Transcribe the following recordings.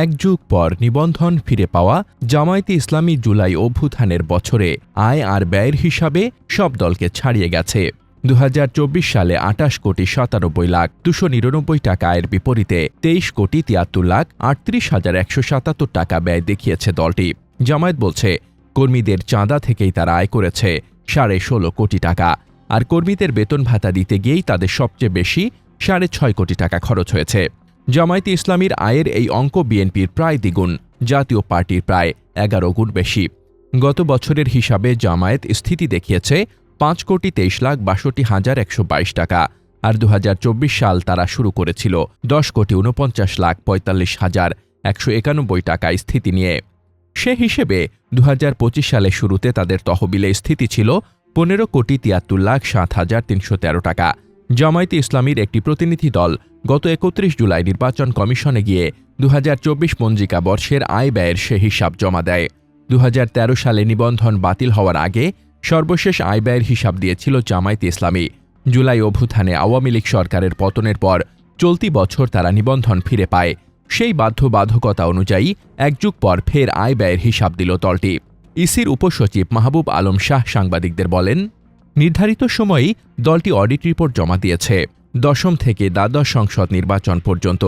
এক যুগ পর নিবন্ধন ফিরে পাওয়া জামায়াতে ইসলামী জুলাই অভ্যুত্থানের বছরে আয় আর ব্যয়ের হিসাবে সব দলকে ছাড়িয়ে গেছে। দু হাজার চব্বিশ সালে আটাশ কোটি সাতানব্বই লাখ দুশো নিরানব্বই টাকা আয়ের বিপরীতে তেইশ কোটি তিয়াত্তর লাখ আটত্রিশ হাজার একশো সাতাত্তর টাকা ব্যয় দেখিয়েছে দলটি। জামায়াত বলছে, কর্মীদের চাঁদা থেকেই তারা আয় করেছে সাড়ে ষোলো কোটি টাকা আর কর্মীদের বেতন ভাতা দিতে গিয়েই তাদের সবচেয়ে বেশি সাড়ে ছয় কোটি টাকা খরচ হয়েছে। জামায়াতে ইসলামীর আয়ের এই অঙ্ক বিএনপির প্রায় দ্বিগুণ, জাতীয় পার্টির প্রায় এগারো গুণ বেশি। গত বছরের হিসাবে জামায়াত স্থিতি দেখিয়েছে পাঁচ কোটি তেইশ লাখ বাষট্টি হাজার একশো বাইশ টাকা, আর দু হাজার চব্বিশ সাল তারা শুরু করেছিল দশ কোটি উনপঞ্চাশ লাখ পঁয়তাল্লিশ হাজার একশো একানব্বই টাকা স্থিতি নিয়ে। সে হিসেবে দু সালে শুরুতে তাদের তহবিলে স্থিতি ছিল পনেরো কোটি তিয়াত্তর লাখ সাত হাজার তিনশো তেরো টাকা জামায়াতে ইসলামীর একটি প্রতিনিধি দল গত একত্রিশ জুলাই নির্বাচন কমিশনে গিয়ে দুহাজার চব্বিশ পঞ্জিকা বর্ষের আয় ব্যয়ের সে হিসাব জমা দেয়। দু হাজার তেরো সালে নিবন্ধন বাতিল হওয়ার আগে সর্বশেষ আয় ব্যয়ের হিসাব দিয়েছিল জামায়াতে ইসলামী। জুলাই অভ্যুত্থানে আওয়ামী লীগ সরকারের পতনের পর চলতি বছর তারা নিবন্ধন ফিরে পায়। সেই বাধ্যবাধকতা অনুযায়ী এক যুগ পর ফের আয় ব্যয়ের হিসাব দিল দলটি। ইসির উপসচিব মাহবুব আলম শাহ সাংবাদিকদের বলেন নির্ধারিত সময়েই দলটি অডিট রিপোর্ট জমা দিয়েছে। দশম থেকে দ্বাদশ সংসদ নির্বাচন পর্যন্ত।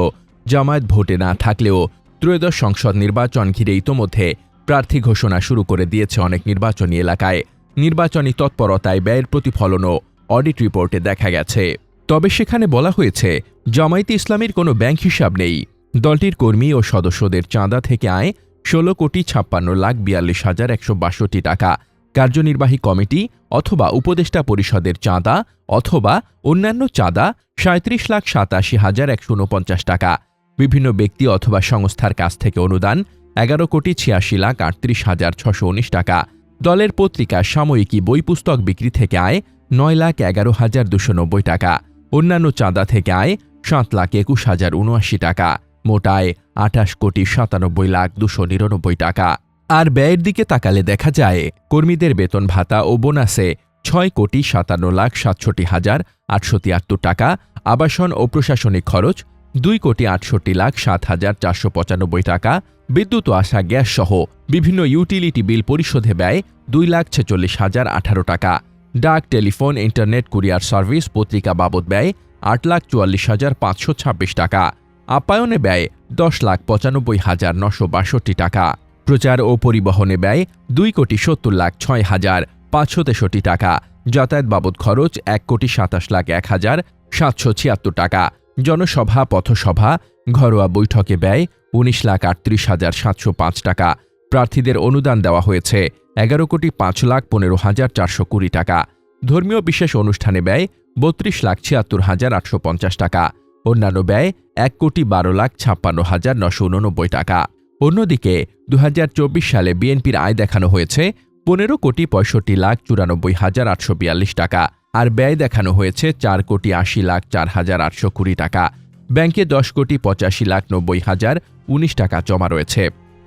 জামায়াত ভোটে না থাকলেও ত্রয়োদশ সংসদ নির্বাচন ঘিরে ইতোমধ্যে প্রার্থী ঘোষণা শুরু করে দিয়েছে অনেক নির্বাচনী এলাকায়। নির্বাচনী তৎপরতায় ব্যয়ের প্রতিফলনও অডিট রিপোর্টে দেখা গেছে। তবে সেখানে বলা হয়েছে, জামায়াতে ইসলামীর কোনো ব্যাংক হিসাব নেই। দলটির কর্মী ও সদস্যদের চাঁদা থেকে আয় ষোলো কোটি ছাপ্পান্ন লাখ বিয়াল্লিশ হাজার একশো বাষট্টি টাকা। কার্যনির্বাহী কমিটি অথবা উপদেষ্টা পরিষদের চাঁদা অথবা অন্যান্য চাঁদা সাঁত্রিশ লাখ সাতাশি হাজার একশো উনপঞ্চাশ টাকা। বিভিন্ন ব্যক্তি অথবা সংস্থার কাছ থেকে অনুদান এগারো কোটি ছিয়াশি লাখ আটত্রিশ হাজার ছশো উনিশ টাকা। দলের পত্রিকা সাময়িকী বই পুস্তক বিক্রি থেকে আয় নয় লাখ এগারো হাজার দুশো নব্বই টাকা। অন্যান্য চাঁদা থেকে আয় সাত লাখ একুশ হাজার উনআশি টাকা। মোটায় আঠাশ কোটি সাতানব্বই লাখ দুশো নিরানব্বই টাকা। আর ব্যয়ের দিকে তাকালে দেখা যায়, কর্মীদের বেতন ভাতা ও বোনাসে ছয় কোটি সাতান্ন লাখ সাতষট্টি হাজার আটশো তিয়াত্তর টাকা, আবাসন ও প্রশাসনিক খরচ দুই কোটি আটষট্টি লাখ সাত হাজার চারশো পঁচানব্বই টাকা, বিদ্যুৎ ও আসা গ্যাস সহ বিভিন্ন ইউটিলিটি বিল পরিশোধে ব্যয় দুই লাখ ছেচল্লিশ হাজার আঠারো টাকা। ডাক, টেলিফোন, ইন্টারনেট, কুরিয়ার সার্ভিস, পত্রিকা বাবদ ব্যয় আট লাখ চুয়াল্লিশ হাজার পাঁচশো ছাব্বিশ টাকা। আপ্যায়নে ব্যয় দশ লাখ পঁচানব্বই হাজার নশো বাষট্টি টাকা। প্রচার ও পরিবহনে ব্যয় দুই কোটি সত্তর লাখ ছয় হাজার পাঁচশো তেষট্টি টাকা। যাতায়াত বাবদ খরচ এক কোটি সাতাশ লাখ এক হাজার সাতশো ছিয়াত্তর টাকা। জনসভা, পথসভা, ঘরোয়া বৈঠকে ব্যয় উনিশ লাখ আটত্রিশ হাজার সাতশো পাঁচ টাকা। প্রার্থীদের অনুদান দেওয়া হয়েছে এগারো কোটি পাঁচ লাখ পনেরো হাজার চারশো কুড়ি টাকা। ধর্মীয় বিশেষ অনুষ্ঠানে ব্যয় বত্রিশ লাখ ছিয়াত্তর হাজার আটশো পঞ্চাশ টাকা। অন্যান্য ব্যয় এক কোটি বারো লাখ ছাপ্পান্ন হাজার নশো উননব্বই টাকা। অন্যদিকে দু হাজার চব্বিশ সালে বিএনপির আয় দেখানো হয়েছে পনেরো কোটি পঁয়ষট্টি লাখ চুরানব্বই হাজার আটশো বিয়াল্লিশ টাকা আর ব্যয় দেখানো হয়েছে চার কোটি আশি লাখ চার হাজার আটশো কুড়ি টাকা। ব্যাংকে দশ কোটি পঁচাশি লাখ নব্বই হাজার উনিশ টাকা জমা রয়েছে।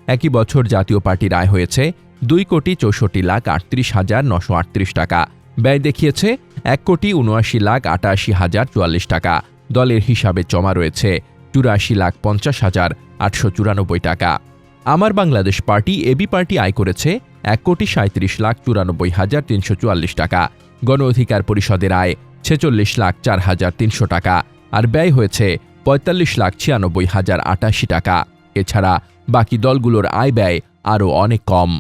একই বছর জাতীয় পার্টির আয় হয়েছে দুই কোটি চৌষট্টি লাখ আটত্রিশ হাজার নশো আটত্রিশ টাকা। ব্যয় দেখিয়েছে এক কোটি উনআশি লাখ আটাশি হাজার চুয়াল্লিশ টাকা। দলের হিসাবে জমা রয়েছে চুরাশি লাখ পঞ্চাশ হাজার আটশো চুরানব্বই টাকা। আমার বাংলাদেশ পার্টি, এবি পার্টি আয় করেছে এক কোটি সাঁত্রিশ লাখ চুরানব্বই হাজার তিনশো চুয়াল্লিশ টাকা। গণ অধিকার পরিষদের আয় ছেচল্লিশ লাখ চার হাজার তিনশো টাকা আর ব্যয় হয়েছে পঁয়তাল্লিশ লাখ ছিয়ানব্বই হাজার আটাশি টাকা। এছাড়া বাকি দলগুলোর আয় ব্যয় আরও অনেক কম।